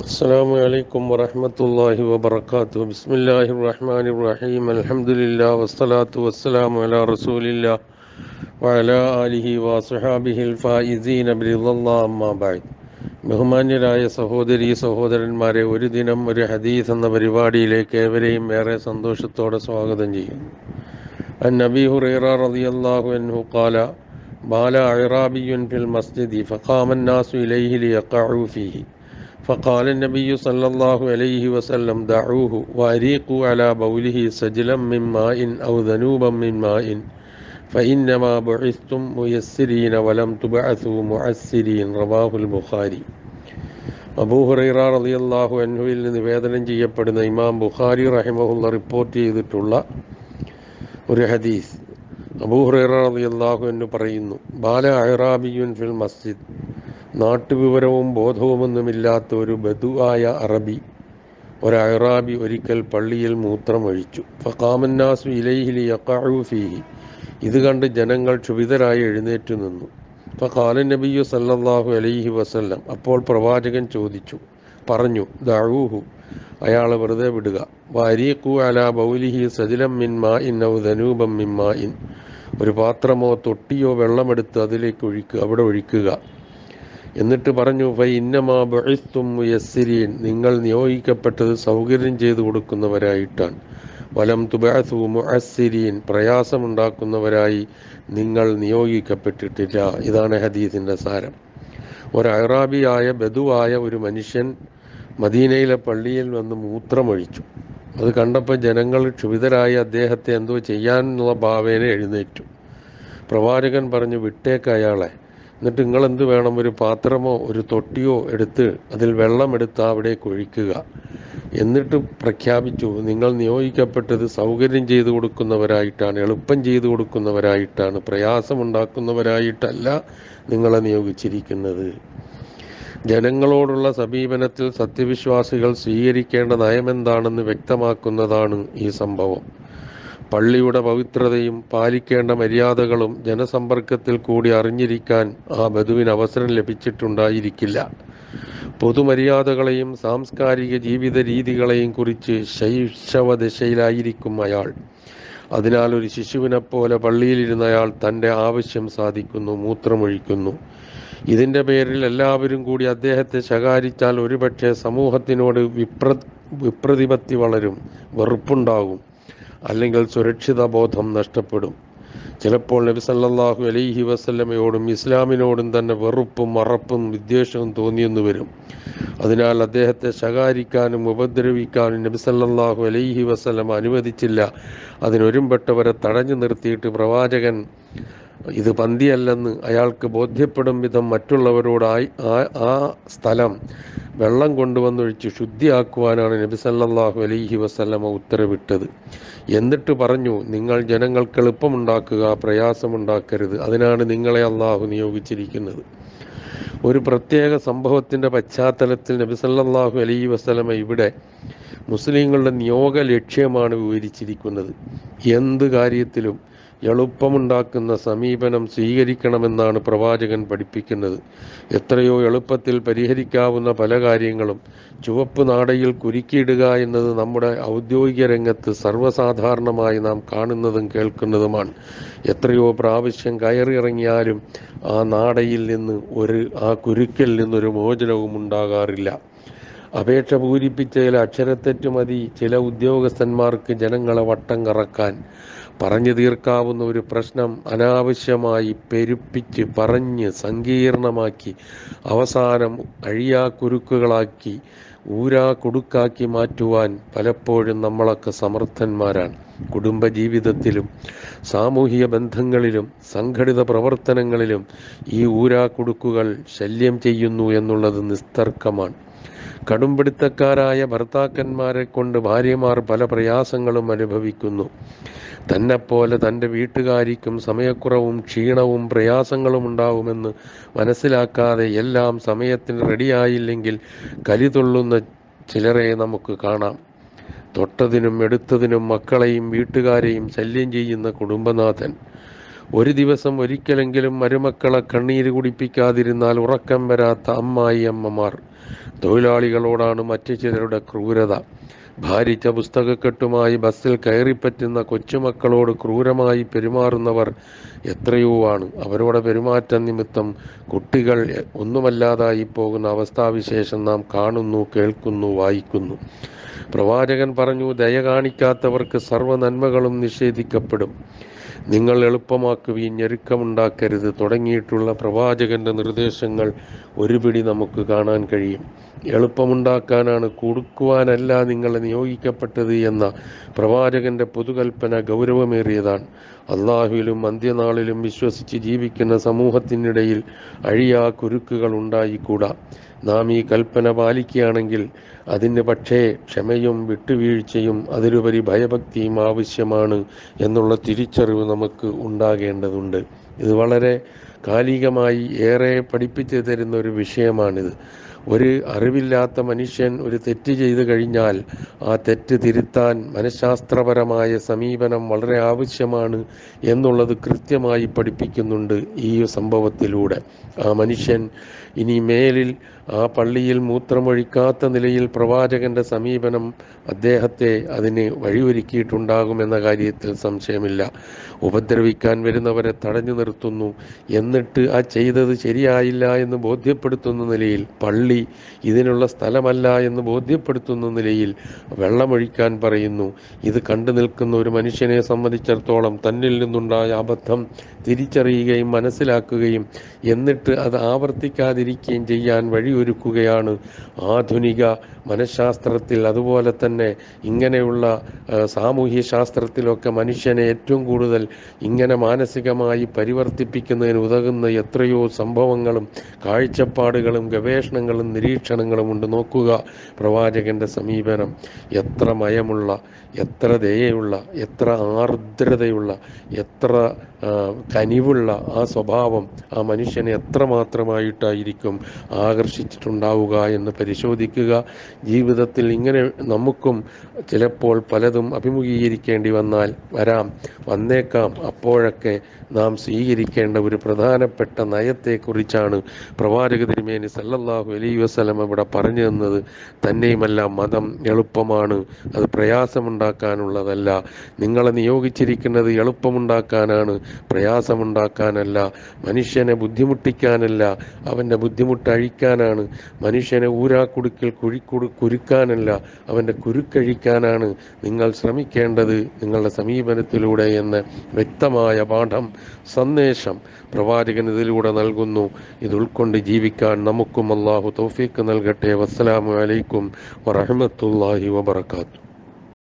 السلام عليكم ورحمة الله وبركاته بسم الله الرحمن الرحيم الحمد لله والصلاة والسلام على رسول الله وعلى آله وصحابه الفائزين برضا الله أما بعد ബഹുമാന്യരായ സഹോദരി സഹോദരന്മാരെ ഒരു ദിനം ഒരു ഹദീസ് എന്ന പരിപാടിയിലേക്ക് ഏവരെയും ഏറെ സന്തോഷത്തോടെ സ്വാഗതം ചെയ്യുന്നു عن أبي هريرة رضي الله عنه قال بال أعرابي في المسجد فقام الناس إليه ليقعوا فيه فقال النبي صلى الله عليه وسلم دعوه وأريقوا على بوله سجلا من ماء أو ذنوبا من ماء فإنما بعثتم ميسرين ولم تبعثوا معسرين رواه البخاري അബൂ ഹുറൈറ റളിയല്ലാഹു അൻഹുവിൽ നിന്ന് നിവേദനം ചെയ്യപ്പെടുന്ന ഇമാം ബുഖാരി റഹിമഹുല്ല റിപ്പോർട്ട് ചെയ്തിട്ടുള്ള ഒരു ഹദീസ് അബൂ ഹുറൈറ റളിയല്ലാഹു അൻഹു പറയുന്നു ബാല അഹ്റാബിയുൻ ഫിൽ മസ്ജിദ് നാട്ടുവിവരവും ബോധവുമൊന്നുമില്ലാത്ത ഒരു ബദുവായ അറബി ഒരു ഒരിക്കൽ പള്ളിയിൽ മൂത്രമൊഴിച്ചു. ഫഖാമന്നാസു ഇലൈഹിലി യഖഉ ഫീഹി. ഇത് കണ്ട് ജനങ്ങൾ ക്ഷുഭിതരായി എഴുന്നേറ്റു നിന്നു. ഫഖാല നബിയു സല്ലല്ലാഹു അലൈഹി വസല്ലം. അപ്പോൾ പ്രവാചകൻ ചോദിച്ചു പറഞ്ഞു ദഅൂഹു അയാളെ വെറുതെ വിടുക. വരീഖു അല ബൗലിഹി സജിലം മിൻ മാഇൻ ഔ ധനൂപം മിൻ മാഇൻ. ഒരു പാത്രമോ തൊട്ടിയോ വെള്ളമെടുത്ത് അതിലേക്ക് ഒഴിക്കുക അവിടെ ഒഴിക്കുക. എന്നിട്ട് പറഞ്ഞു ഫൈ ഇന്നമാ ബുഇസ്തും യസ്സിരീൻ നിങ്ങൾ നിയോഗിക്കപ്പെട്ടത് സൗകര്യം ചെയ്തു കൊടുക്കുന്നവരായിട്ടാണ്. വലം തുബഅസു മുഅസ്സിരീൻ. പ്രയാസമുണ്ടാക്കുന്നവരായി നിങ്ങൾ നിയോഗിക്കപ്പെട്ടിട്ടില്ല. ഇതാണ് ഹദീസിന്റെ സാരം. ഒരു അറാബിയായ ബധുവായ ഒരു മനുഷ്യൻ മദീനയിലെ പള്ളിയിൽ വന്ന് മൂത്രമൊഴിച്ചു. അത് കണ്ടപ്പോൾ ജനങ്ങൾ ക്ഷുഭിതരായി അദ്ദേഹത്തെ എന്തോ ചെയ്യാനുള്ള ഭാവേന എഴുന്നേറ്റു. പ്രവാചകൻ പറഞ്ഞു വിട്ടേക്ക് അയാളെ. എന്നിട്ട് നിങ്ങൾ എന്ത് വേണം? ഒരു പാത്രമോ ഒരു തൊട്ടിയോ എടുത്ത് അതിൽ വെള്ളമെടുത്ത് അവിടെ കുഴിക്കുക. എന്നിട്ട് പ്രഖ്യാപിച്ചു നിങ്ങൾ നിയോഗിക്കപ്പെട്ടത് സൗകര്യം ചെയ്തു കൊടുക്കുന്നവരായിട്ടാണ് എളുപ്പം ചെയ്തു കൊടുക്കുന്നവരായിട്ടാണ് പ്രയാസമുണ്ടാക്കുന്നവരായിട്ടല്ല നിങ്ങളെ നിയോഗിച്ചിരിക്കുന്നത്. ജനങ്ങളോടുള്ള സമീപനത്തിൽ സത്യവിശ്വാസികൾ സ്വീകരിക്കേണ്ട നയമെന്താണെന്ന് വ്യക്തമാക്കുന്നതാണ് ഈ സംഭവം. പള്ളിയുടെ പവിത്രതയും പാലിക്കേണ്ട മര്യാദകളും ജനസമ്പർക്കത്തിൽ കൂടി അറിഞ്ഞിരിക്കാൻ ആ ബധുവിന് അവസരം ലഭിച്ചിട്ടുണ്ടായിരിക്കില്ല. പൊതുമര്യാദകളെയും സാംസ്കാരിക ജീവിത രീതികളെയും കുറിച്ച് ശൈശവദശയിലായിരിക്കും അയാൾ. അതിനാൽ ഒരു ശിശുവിനെപ്പോലെ പള്ളിയിലിരുന്ന അയാൾ തന്റെ ആവശ്യം സാധിക്കുന്നു മൂത്രമൊഴിക്കുന്നു. ഇതിന്റെ പേരിൽ എല്ലാവരും കൂടി അദ്ദേഹത്തെ ശകാരിച്ചാൽ ഒരുപക്ഷെ സമൂഹത്തിനോട് വിപ്ര വിപ്രതിപത്തി വളരും വെറുപ്പുണ്ടാകും. അല്ലെങ്കിൽ സുരക്ഷിത ബോധം നഷ്ടപ്പെടും. ചിലപ്പോൾ നബി സല്ലാഹു അലൈഹി വസല്ലമയോടും ഇസ്ലാമിനോടും തന്നെ വെറുപ്പും മറപ്പും വിദ്വേഷവും തോന്നിയെന്നു വരും. അതിനാൽ അദ്ദേഹത്തെ ശകാരിക്കാനും ഉപദ്രവിക്കാനും നബി സല്ലാഹു അലൈഹി വസല്ലമ അനുവദിച്ചില്ല. അതിനൊരുമ്പെട്ടവരെ തടഞ്ഞു നിർത്തിയിട്ട് പ്രവാചകൻ ഇത് പന്തിയല്ലെന്ന് അയാൾക്ക് ബോധ്യപ്പെടും വിധം മറ്റുള്ളവരോടായി ആ സ്ഥലം വെള്ളം കൊണ്ടുവന്നൊഴിച്ച് ശുദ്ധിയാക്കുവാനാണ് നബി സല്ലാഹു അലൈഹി വസല്ലമ ഉത്തരവിട്ടത്. എന്നിട്ട് പറഞ്ഞു നിങ്ങൾ ജനങ്ങൾക്ക് എളുപ്പമുണ്ടാക്കുക പ്രയാസമുണ്ടാക്കരുത്. അതിനാണ് നിങ്ങളെ അള്ളാഹു നിയോഗിച്ചിരിക്കുന്നത്. ഒരു പ്രത്യേക സംഭവത്തിന്റെ പശ്ചാത്തലത്തിൽ നബി സല്ലാഹു അലൈഹി വസ്ലമ ഇവിടെ മുസ്ലിങ്ങളുടെ നിയോഗ ലക്ഷ്യമാണ് വിവരിച്ചിരിക്കുന്നത്. എന്ത് കാര്യത്തിലും എളുപ്പമുണ്ടാക്കുന്ന സമീപനം സ്വീകരിക്കണമെന്നാണ് പ്രവാചകൻ പഠിപ്പിക്കുന്നത്. എത്രയോ എളുപ്പത്തിൽ പരിഹരിക്കാവുന്ന പല കാര്യങ്ങളും ചുവപ്പ് നാടയിൽ കുരുക്കിയിടുക എന്നത് നമ്മുടെ ഔദ്യോഗിക രംഗത്ത് സർവസാധാരണമായി നാം കാണുന്നതും കേൾക്കുന്നതുമാണ്. എത്രയോ പ്രാവശ്യം കയറിയിറങ്ങിയാലും ആ നാടയിൽ നിന്ന് ഒരു ആ കുരുക്കിൽ നിന്നൊരു മോചനവും ഉണ്ടാകാറില്ല. അപേക്ഷ പൂരിപ്പിച്ച ചില അക്ഷരത്തെറ്റ് മതി ചില ഉദ്യോഗസ്ഥന്മാർക്ക് ജനങ്ങളെ വട്ടം കറക്കാൻ പറഞ്ഞു തീർക്കാവുന്ന ഒരു പ്രശ്നം അനാവശ്യമായി പെരുപ്പിച്ച് പറഞ്ഞ് സങ്കീർണമാക്കി അവസാനം അഴിയാ കുരുക്കുകളാക്കി ഊരാ കൊടുക്കാക്കി മാറ്റുവാൻ പലപ്പോഴും നമ്മളൊക്കെ സമർത്ഥന്മാരാണ്. കുടുംബജീവിതത്തിലും സാമൂഹിക ബന്ധങ്ങളിലും സംഘടിത പ്രവർത്തനങ്ങളിലും ഈ ഊരാ കുടുക്കുകൾ ശല്യം ചെയ്യുന്നു എന്നുള്ളത് നിസ്തർക്കമാണ്. കടുംപിടുത്തക്കാരായ ഭർത്താക്കന്മാരെ കൊണ്ട് ഭാര്യമാർ പല പ്രയാസങ്ങളും അനുഭവിക്കുന്നു. തന്നെപ്പോലെ തന്റെ വീട്ടുകാരിക്കും സമയക്കുറവും ക്ഷീണവും പ്രയാസങ്ങളും ഉണ്ടാവുമെന്ന് മനസ്സിലാക്കാതെ എല്ലാം സമയത്തിന് റെഡിയായില്ലെങ്കിൽ കലിതുള്ളുന്ന ചിലരെ നമുക്ക് കാണാം. തൊട്ടതിനും എടുത്തതിനും മക്കളെയും വീട്ടുകാരെയും ശല്യം ചെയ്യുന്ന കുടുംബനാഥൻ. ഒരു ദിവസം ഒരിക്കലെങ്കിലും മരുമക്കളെ കണ്ണീര് കുടിപ്പിക്കാതിരുന്നാൽ ഉറക്കം വരാത്ത അമ്മായി അമ്മമാർ. തൊഴിലാളികളോടാണ് മറ്റു ചിലരുടെ ക്രൂരത. ഭാരിച്ച പുസ്തകക്കെട്ടുമായി ബസ്സിൽ കയറിപ്പറ്റുന്ന കൊച്ചുമക്കളോട് ക്രൂരമായി പെരുമാറുന്നവർ എത്രയോ ആണ്. അവരുടെ പെരുമാറ്റം നിമിത്തം കുട്ടികൾ ഒന്നുമല്ലാതായി പോകുന്ന അവസ്ഥാവിശേഷം നാം കാണുന്നു കേൾക്കുന്നു വായിക്കുന്നു. പ്രവാചകൻ പറഞ്ഞു ദയ കാണിക്കാത്തവർക്ക് സർവ നന്മകളും നിഷേധിക്കപ്പെടും. നിങ്ങൾ എളുപ്പമാക്കുകയും ഞെരുക്കമുണ്ടാക്കരുത്. തുടങ്ങിയിട്ടുള്ള പ്രവാചകന്റെ നിർദ്ദേശങ്ങൾ ഒരുപിടി നമുക്ക് കാണാൻ കഴിയും. എളുപ്പമുണ്ടാക്കാനാണ് കൊടുക്കുവാനല്ല നിങ്ങളെ നിയോഗിക്കപ്പെട്ടത് എന്ന പ്രവാചകന്റെ പൊതുകൽപ്പന ഗൗരവമേറിയതാണ്. അള്ളാഹുവിലും അന്ത്യനാളിലും വിശ്വസിച്ച് ജീവിക്കുന്ന സമൂഹത്തിനിടയിൽ അഴിയാ കുരുക്കുകൾ ഉണ്ടായിക്കൂടാ. നാം ഈ കൽപ്പന പാലിക്കുകയാണെങ്കിൽ അതിന് പക്ഷേ ക്ഷമയും വിട്ടുവീഴ്ചയും അതിലുപരി ഭയഭക്തിയും ആവശ്യമാണ് എന്നുള്ള തിരിച്ചറിവ് നമുക്ക് ഉണ്ടാകേണ്ടതുണ്ട്. ഇത് വളരെ കാലികമായി ഏറെ പഠിപ്പിച്ചു തരുന്ന ഒരു വിഷയമാണിത്. ഒരു അറിവില്ലാത്ത മനുഷ്യൻ ഒരു തെറ്റ് ചെയ്തു കഴിഞ്ഞാൽ ആ തെറ്റ് തിരുത്താൻ മനഃശാസ്ത്രപരമായ സമീപനം വളരെ ആവശ്യമാണ് എന്നുള്ളത് കൃത്യമായി പഠിപ്പിക്കുന്നുണ്ട് ഈ സംഭവത്തിലൂടെ. ആ മനുഷ്യൻ ഇനി മേലിൽ ആ പള്ളിയിൽ മൂത്രമൊഴിക്കാത്ത നിലയിൽ പ്രവാചകന്റെ സമീപനം അദ്ദേഹത്തെ അതിന് വഴിയൊരുക്കിയിട്ടുണ്ടാകുമെന്ന കാര്യത്തിൽ സംശയമില്ല. ഉപദ്രവിക്കാൻ വരുന്നവരെ തടഞ്ഞു നിർത്തുന്നു. എന്നിട്ട് ആ ചെയ്തത് ശരിയായില്ല എന്ന് ബോധ്യപ്പെടുത്തുന്ന നിലയിൽ പള്ളി ഇതിനുള്ള സ്ഥലമല്ല എന്ന് ബോധ്യപ്പെടുത്തുന്ന നിലയിൽ വെള്ളമൊഴിക്കാൻ പറയുന്നു. ഇത് കണ്ടു നിൽക്കുന്ന ഒരു മനുഷ്യനെ സംബന്ധിച്ചിടത്തോളം തന്നിൽ നിന്നുണ്ടായ അബദ്ധം തിരിച്ചറിയുകയും മനസ്സിലാക്കുകയും എന്നിട്ട് അത് ആവർത്തിക്കാതിരിക്കുകയും ചെയ്യാൻ വഴിയൊരുക്കുകയാണ് ആധുനിക മനഃശാസ്ത്രത്തിൽ. അതുപോലെ തന്നെ ഇങ്ങനെയുള്ള സാമൂഹ്യ ശാസ്ത്രത്തിലൊക്കെ മനുഷ്യനെ ഏറ്റവും കൂടുതൽ ഇങ്ങനെ മാനസികമായി പരിവർത്തിപ്പിക്കുന്നതിന് ഉതകുന്ന എത്രയോ സംഭവങ്ങളും കാഴ്ചപ്പാടുകളും ഗവേഷണങ്ങളും നിരീക്ഷണങ്ങളും ഉണ്ട്. നോക്കുക പ്രവാചകന്റെ സമീപനം എത്ര മയമുള്ള എത്ര ദയയുള്ള എത്ര ആർദ്രതയുള്ള എത്ര കനിവുള്ള ആ സ്വഭാവം ആ മനുഷ്യനെ എത്രമാത്രമായിട്ടായിരിക്കും ആകർഷിച്ചിട്ടുണ്ടാവുക എന്ന് പരിശോധിക്കുക. ജീവിതത്തിൽ ഇങ്ങനെ നമുക്കും ചിലപ്പോൾ പലതും അഭിമുഖീകരിക്കേണ്ടി വന്നാൽ വരാം വന്നേക്കാം. അപ്പോഴൊക്കെ നാം സ്വീകരിക്കേണ്ട ഒരു പ്രധാനപ്പെട്ട നയത്തെക്കുറിച്ചാണ് പ്രവാചക തിരുമേനി സല്ലല്ലാഹു അലൈഹി വസ്ലം ഇവിടെ പറഞ്ഞു തന്നത് തന്നെയുമല്ല മതം എളുപ്പമാണ്. അത് പ്രയാസമുണ്ടാക്കാനുള്ളതല്ല. നിങ്ങളെ നിയോഗിച്ചിരിക്കുന്നത് എളുപ്പമുണ്ടാക്കാനാണ്. പ്രയാസമുണ്ടാക്കാനല്ല. മനുഷ്യനെ ബുദ്ധിമുട്ടിക്കാനല്ല. അവന്റെ ബുദ്ധിമുട്ട് അഴിക്കാനാണ്. മനുഷ്യനെ ഊരാക്കുടുക്കിൽ കുഴിക്കുടു കുരുക്കാനല്ല. അവന്റെ കുരുക്കഴിക്കാനാണ് നിങ്ങൾ ശ്രമിക്കേണ്ടത്. നിങ്ങളുടെ സമീപനത്തിലൂടെ എന്ന് വ്യക്തമായ പാഠം സന്ദേശം പ്രവാചകൻ ഇതിലൂടെ നൽകുന്നു. ഇത് ഉൾക്കൊണ്ട് ജീവിക്കാൻ നമുക്കും അള്ളാഹു തൗഫീക്ക് നൽകട്ടെ. വസ്സലാമു അലൈക്കും വറഹ്മത്തുള്ളാഹി വബറകാതുഹു.